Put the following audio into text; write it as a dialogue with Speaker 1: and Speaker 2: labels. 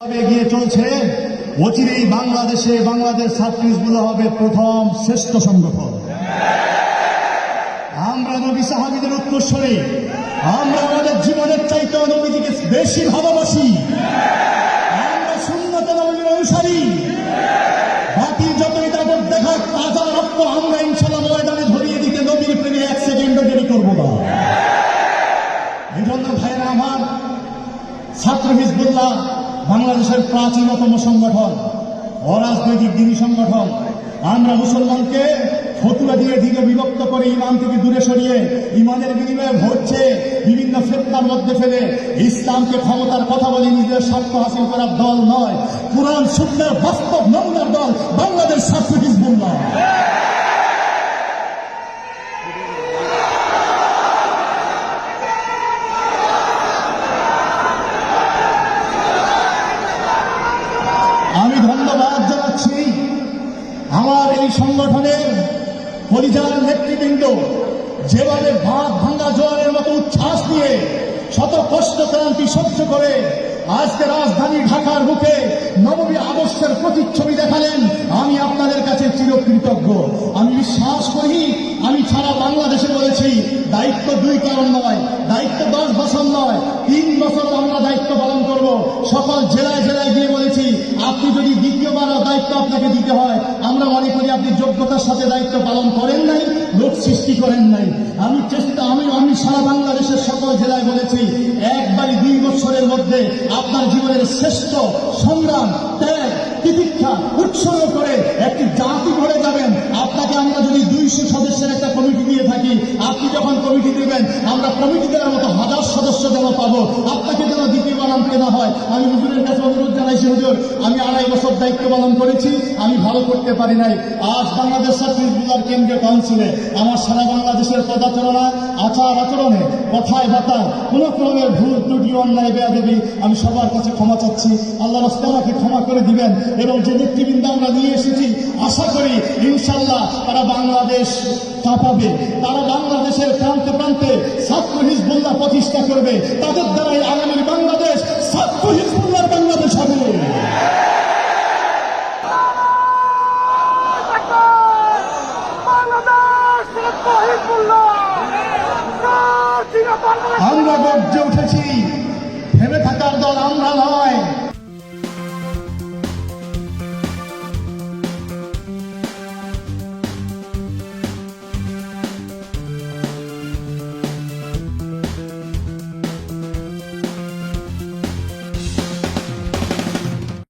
Speaker 1: এগিয়ে চলছে। অচিরেই বাংলাদেশে বাংলাদেশ ছাত্রীগুলো হবে প্রথম শ্রেষ্ঠ সংগঠন। আমরা নবী সাহাবিদের উত্তরস্বরে আমরা আমাদের জীবনের চাইতে নবীজিকে বেশি ভালোবাসি। আমরা শূন্যত নবীর অনুসারী। বাকি যতই তাদের দেখা তাজা রক্ত আমরা ইনশাল্লাহ ময়দানে ধরিয়ে দিতে নবীর প্রেমে এক সেকেন্ডও দেরি করব না। এই জন্য ভাইয়েরা আমার ছাত্র হিজবুল্লাহ বাংলাদেশের প্রাচীনতম সংগঠন, অরাজনৈতিক দিনী সংগঠন। আমরা মুসলমানকে ফতুয়া দিয়ে দিকে বিভক্ত করে ইমান থেকে দূরে সরিয়ে ইমানের বিনিময়ে চেয়ে বিভিন্ন ফেতনার মধ্যে ফেলে ইসলামকে ক্ষমতার কথা বলে নিজের স্বার্থ হাসিল করার দল নয়। কোরআন সুন্দর বাস্তব, নমুনার দল বাংলাদেশ ছাত্র হিজবুল্লাহ। আমার এই সংগঠনের পরিচালন নেতৃবৃন্দ, যেভাবে ভাত ভাঙ্গা জোয়ারের মতো উচ্ছ্বাস নিয়ে শত কষ্ট ক্রান্তি সহ্য করে আজকে রাজধানী ঢাকার মুখে নবমী আদর্শের প্রতিচ্ছবি দেখালেন, আমি আপনাদের কাছে চিরকৃতজ্ঞ। আমি বিশ্বাস করি, আমি সারা বাংলাদেশে বলেছি, দায়িত্ব দুই কারণ নয়, দায়িত্ব দশ বছর নয়, তিন বছর আমরা দায়িত্ব পালন করব। সকল জেলায় জেলায় গিয়ে আপনি সাথে দায়িত্ব পালন করেন নাই, লোক সৃষ্টি করেন নাই। আমি চেষ্টা, আমি আমি সারা বাংলাদেশের সকল জেলায় বলেছি, একবারই দুই বছরের মধ্যে আপনার জীবনের শ্রেষ্ঠ সংগ্রাম ত্যাগ, তিতিক্ষা, উৎসর্গ করে একটি জাতি গড়ে যাবেন আপনাকে আমরা যদি দুইশো সদস্যের একটা কমিটি দিয়ে থাকি আপনি যখন কমিটি দেবেন, আমরা কমিটি দেওয়ার মতো হাজার সদস্য যেন পাবো। আপনাকে যেন দ্বিতীয়বার আনতে না হয়, আমি হুজুরের কাছে অনুরোধ জানাইছি, হুজুর, আমি আড়াই বছর দায়িত্ব পালন করেছি, আমি ভালো করতে পারি নাই। আজ বাংলাদেশ ছাত্রীজুলার কেন্দ্রীয় কাউন্সিলে আমার সারা বাংলাদেশের পদাচরণা, আচার আচরণে, কথায় বার্তায় কোন ক্রমের ভুল, ত্রুটি, অন্যায়, বেয়াদেবী আমি সবার কাছে ক্ষমা চাচ্ছি। আল্লাহ রাস্তা আমাকে ক্ষমা করে দিবেন এবং যে নেতৃবৃন্দ আমরা নিয়ে এসেছি, আশা করি ইনশাল্লাহ তারা বাংলাদেশ কাঁপাবে তারা বাংলাদেশের প্রান্ত প্রান্তে ছাত্র হিজবুল্লাহ প্রতিষ্ঠা করবে। তাদের দ্বারাই আগামীর বাংলাদেশ ছাত্র হিজবুল্লাহ বাংলাদেশ হবে। আমরা গর্জে উঠেছি। ভেবে থাকার দল আমরা নয়।